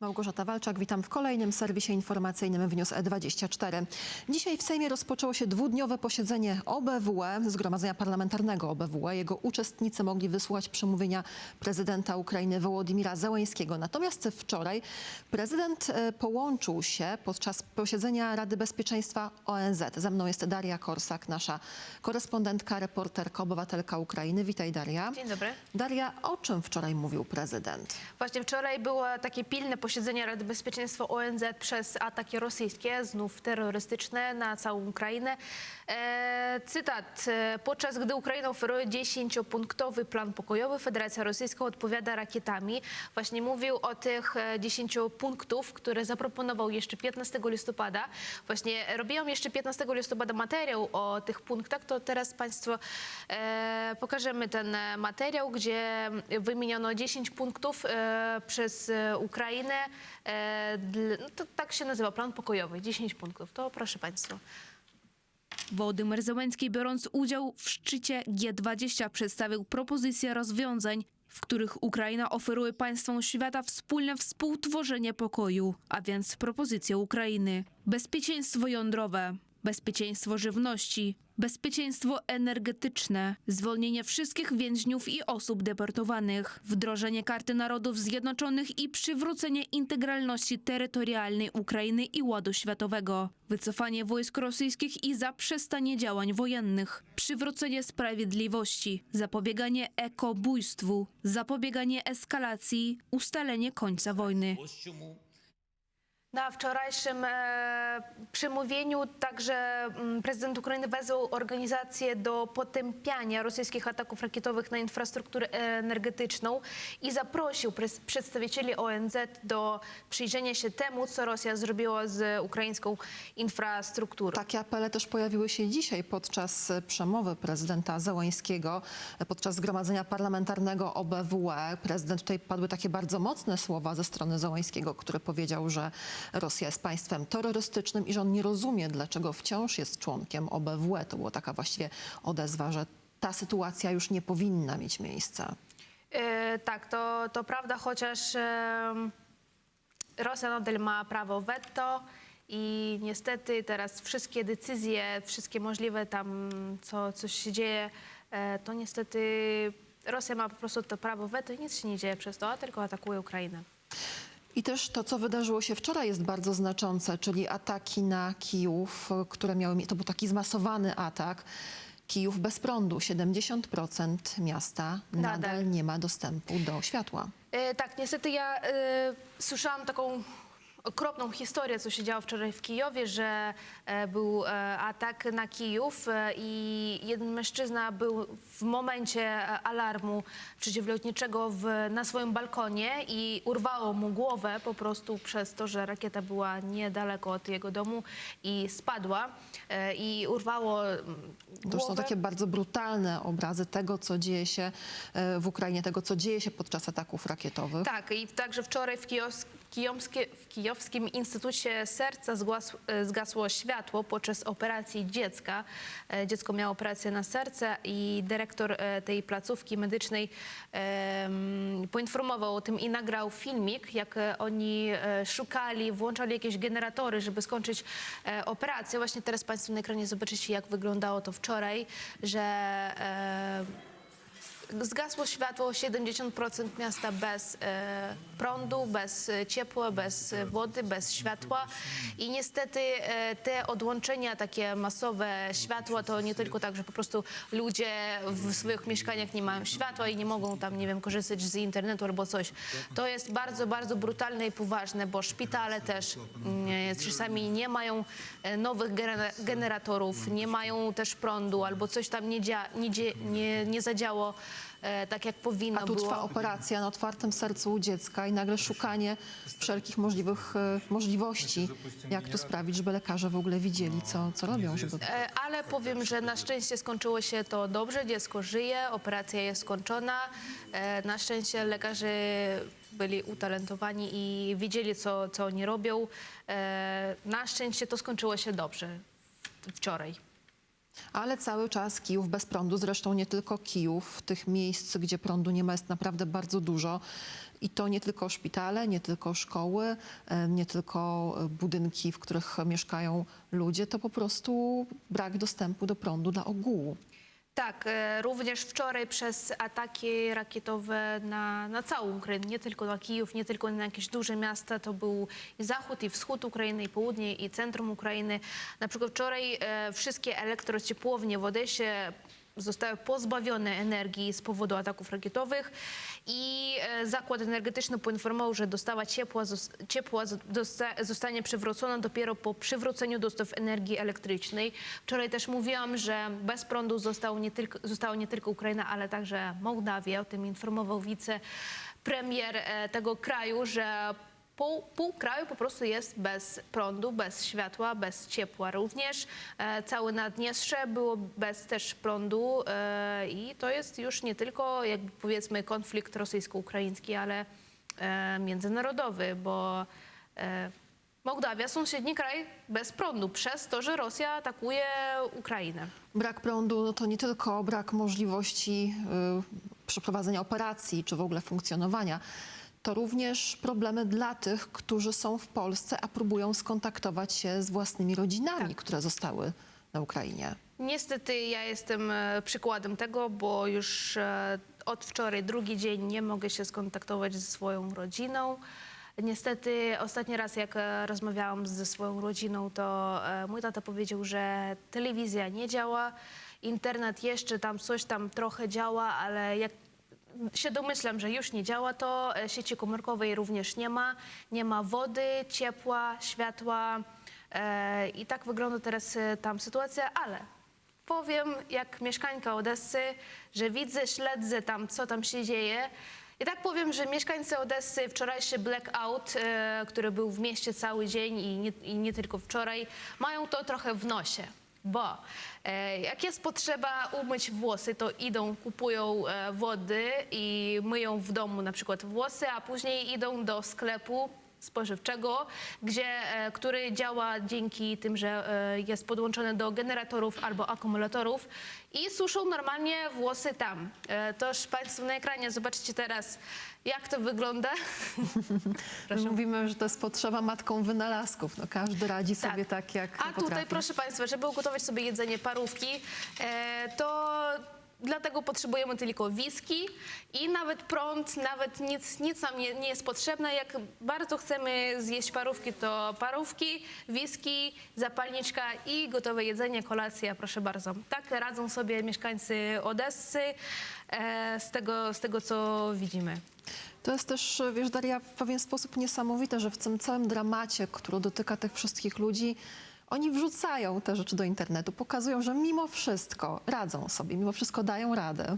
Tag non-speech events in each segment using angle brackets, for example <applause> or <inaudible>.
Małgorzata Walczak, witam w kolejnym serwisie informacyjnym w News E24. Dzisiaj w Sejmie rozpoczęło się dwudniowe posiedzenie OBWE, Zgromadzenia Parlamentarnego OBWE. Jego uczestnicy mogli wysłuchać przemówienia prezydenta Ukrainy Wołodymira Zełańskiego. Natomiast wczoraj prezydent e, połączył się podczas posiedzenia Rady Bezpieczeństwa ONZ. Ze mną jest Daria Korsak, nasza korespondentka, reporterka, obywatelka Ukrainy. Witaj Daria. Dzień dobry. Daria, o czym wczoraj mówił prezydent? Właśnie wczoraj było takie pilne posiedzenie Rady Bezpieczeństwa ONZ przez ataki rosyjskie, znów terrorystyczne na całą Ukrainę. E, cytat. E, Podczas gdy Ukraina oferuje 10-punktowy plan pokojowy, Federacja Rosyjska odpowiada rakietami. Właśnie mówił o tych e, 10 punktów, które zaproponował jeszcze 15 listopada. Właśnie robiłam jeszcze 15 listopada materiał o tych punktach, to teraz Państwu e, pokażemy ten e, materiał, gdzie wymieniono 10 punktów e, przez e, Ukrainę. E, no to tak się nazywa, plan pokojowy, 10 punktów. To proszę Państwa. Wołodymyr Zełenski, biorąc udział w szczycie G20, przedstawił propozycje rozwiązań, w których Ukraina oferuje państwom świata wspólne współtworzenie pokoju, a więc propozycje Ukrainy. Bezpieczeństwo jądrowe, bezpieczeństwo żywności, bezpieczeństwo energetyczne, zwolnienie wszystkich więźniów i osób deportowanych, wdrożenie Karty Narodów Zjednoczonych i przywrócenie integralności terytorialnej Ukrainy i ładu światowego, wycofanie wojsk rosyjskich i zaprzestanie działań wojennych, przywrócenie sprawiedliwości, zapobieganie ekobójstwu, zapobieganie eskalacji, ustalenie końca wojny. Na wczorajszym e, przemówieniu także mm, prezydent Ukrainy wezwał organizację do potępiania rosyjskich ataków rakietowych na infrastrukturę energetyczną i zaprosił przedstawicieli ONZ do przyjrzenia się temu, co Rosja zrobiła z ukraińską infrastrukturą. Takie apele też pojawiły się dzisiaj podczas przemowy prezydenta Zełańskiego, podczas zgromadzenia parlamentarnego OBWE. Prezydent tutaj padły takie bardzo mocne słowa ze strony Zełańskiego, który powiedział, że Rosja jest państwem terrorystycznym i że on nie rozumie, dlaczego wciąż jest członkiem OBWE. To była taka właściwie odezwa, że ta sytuacja już nie powinna mieć miejsca. E, tak, to, to prawda, chociaż Rosja nadal ma prawo veto i niestety teraz wszystkie decyzje, wszystkie możliwe tam, co, coś się dzieje, e, to niestety Rosja ma po prostu to prawo veto i nic się nie dzieje przez to, tylko atakuje Ukrainę. I też to, co wydarzyło się wczoraj jest bardzo znaczące, czyli ataki na Kijów, które miały, to był taki zmasowany atak. Kijów bez prądu, 70% miasta nadal, Nadal. nie ma dostępu do światła. E, tak, niestety ja e, słyszałam taką okropną historię, co się działo wczoraj w Kijowie, że e, był e, atak na Kijów e, i jeden mężczyzna był w momencie alarmu przeciwlotniczego w, na swoim balkonie i urwało mu głowę po prostu przez to, że rakieta była niedaleko od jego domu i spadła i urwało mm, To już są głowę. takie bardzo brutalne obrazy tego, co dzieje się w Ukrainie, tego, co dzieje się podczas ataków rakietowych. Tak, i także wczoraj w, Kijowsk, w Kijowskim Instytucie Serca e, zgasło światło podczas operacji dziecka. E, Dziecko miało operację na serce i dyrektor e, tej placówki medycznej poinformował o tym i nagrał filmik, jak oni szukali, włączali jakieś generatory, żeby skończyć operację. Właśnie teraz Państwo na ekranie zobaczycie, jak wyglądało to wczoraj, że Zgasło światło 70% miasta bez e, prądu, bez e, ciepła, bez e, wody, bez światła. I niestety e, te odłączenia takie masowe światła to nie tylko tak, że po prostu ludzie w swoich mieszkaniach nie mają światła i nie mogą tam, nie wiem, korzystać z internetu albo coś. To jest bardzo, bardzo brutalne i poważne, bo szpitale też mm, czasami nie mają e, nowych gene- generatorów, nie mają też prądu albo coś tam nie, dzia- nie, nie, nie zadziało e, tak, jak powinno A tu było. trwa operacja na otwartym sercu u dziecka i nagle szukanie wszelkich możliwych e, możliwości, jak to sprawić, żeby lekarze w ogóle widzieli, co, co robią, żeby E, Ale powiem, że na szczęście skończyło się to dobrze, dziecko żyje, operacja jest skończona. E, Na szczęście lekarze byli utalentowani i wiedzieli, co, co oni robią. E, Na szczęście to skończyło się dobrze wczoraj. Ale cały czas Kijów bez prądu, zresztą nie tylko Kijów, tych miejsc, gdzie prądu nie ma, jest naprawdę bardzo dużo. I to nie tylko szpitale, nie tylko szkoły, nie tylko e, budynki, w których mieszkają ludzie, to po prostu brak dostępu do prądu dla ogółu. Tak, e, również wczoraj przez ataki rakietowe na, na całą Ukrainę, nie tylko na Kijów, nie tylko na jakieś duże miasta, to był i zachód, i wschód Ukrainy, i południe, i centrum Ukrainy. Na przykład wczoraj e, wszystkie elektrociepłownie w Odesie zostały pozbawione energii z powodu ataków rakietowych i e, zakład energetyczny poinformował, że dostawa ciepła, ciepła zostanie przywrócona dopiero po przywróceniu dostaw energii elektrycznej. Wczoraj też mówiłam, że bez prądu nie tylko, została nie tylko Ukraina, ale także Mołdawia. O tym informował wicepremier e, tego kraju, że Pół, pół kraju po prostu jest bez prądu, bez światła, bez ciepła również. E, całe Naddniestrze było bez też prądu e, i to jest już nie tylko jakby powiedzmy konflikt rosyjsko-ukraiński, ale e, międzynarodowy, bo e, Mołdawia, sąsiedni kraj bez prądu przez to, że Rosja atakuje Ukrainę. Brak prądu no to nie tylko brak możliwości y, przeprowadzenia operacji czy w ogóle funkcjonowania. To również problemy dla tych, którzy są w Polsce, a próbują skontaktować się z własnymi rodzinami, Tak. które zostały na Ukrainie. Niestety ja jestem e, przykładem tego, bo już e, od wczoraj drugi dzień nie mogę się skontaktować ze swoją rodziną. Niestety ostatni raz jak e, rozmawiałam ze swoją rodziną, to mój tata powiedział, że telewizja nie działa, internet jeszcze tam coś tam trochę działa, ale jak się domyślam, że już nie działa, to e, sieci komórkowej również nie ma. Nie ma wody, ciepła, światła e, i tak wygląda teraz e, tam sytuacja, ale powiem jak mieszkańka Odessy, że widzę, śledzę tam, co tam się dzieje. I tak powiem, że mieszkańcy Odessy, wczorajszy blackout, który był w mieście cały dzień i nie, i nie tylko wczoraj, mają to trochę w nosie. Bo e, jak jest potrzeba umyć włosy, to idą, kupują e, wody i myją w domu na przykład włosy, a później idą do sklepu spożywczego, gdzie, e, który działa dzięki tym, że e, jest podłączony do generatorów albo akumulatorów i suszą normalnie włosy tam. E, toż Państwo na ekranie zobaczcie teraz, jak to wygląda. <laughs> My mówimy, że to jest potrzeba matką wynalazków. No, każdy radzi Tak. sobie tak, jak A potrafi. tutaj, proszę Państwa, żeby ugotować sobie jedzenie parówki, to dlatego potrzebujemy tylko whisky i nawet prąd, nawet nic, nic nam nie, nie jest potrzebne. Jak bardzo chcemy zjeść parówki, to parówki, whisky, zapalniczka i gotowe jedzenie, kolacja, proszę bardzo. Tak radzą sobie mieszkańcy Odessy e, z, tego, z tego, co widzimy. To jest też, wiesz, Daria, w pewien sposób niesamowite, że w tym całym dramacie, który dotyka tych wszystkich ludzi, oni wrzucają te rzeczy do internetu, pokazują, że mimo wszystko radzą sobie, mimo wszystko dają radę.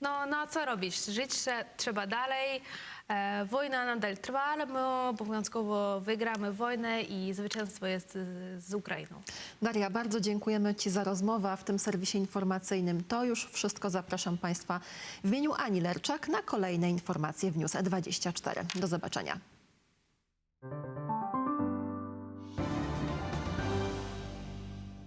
No, no co robić? Żyć trze- trzeba dalej. E, wojna nadal trwa, ale my obowiązkowo wygramy wojnę i zwycięstwo jest y, z Ukrainą. Daria, bardzo dziękujemy Ci za rozmowę, w tym serwisie informacyjnym to już wszystko. Zapraszam Państwa w imieniu Ani Lerczak na kolejne informacje w News E24. Do zobaczenia.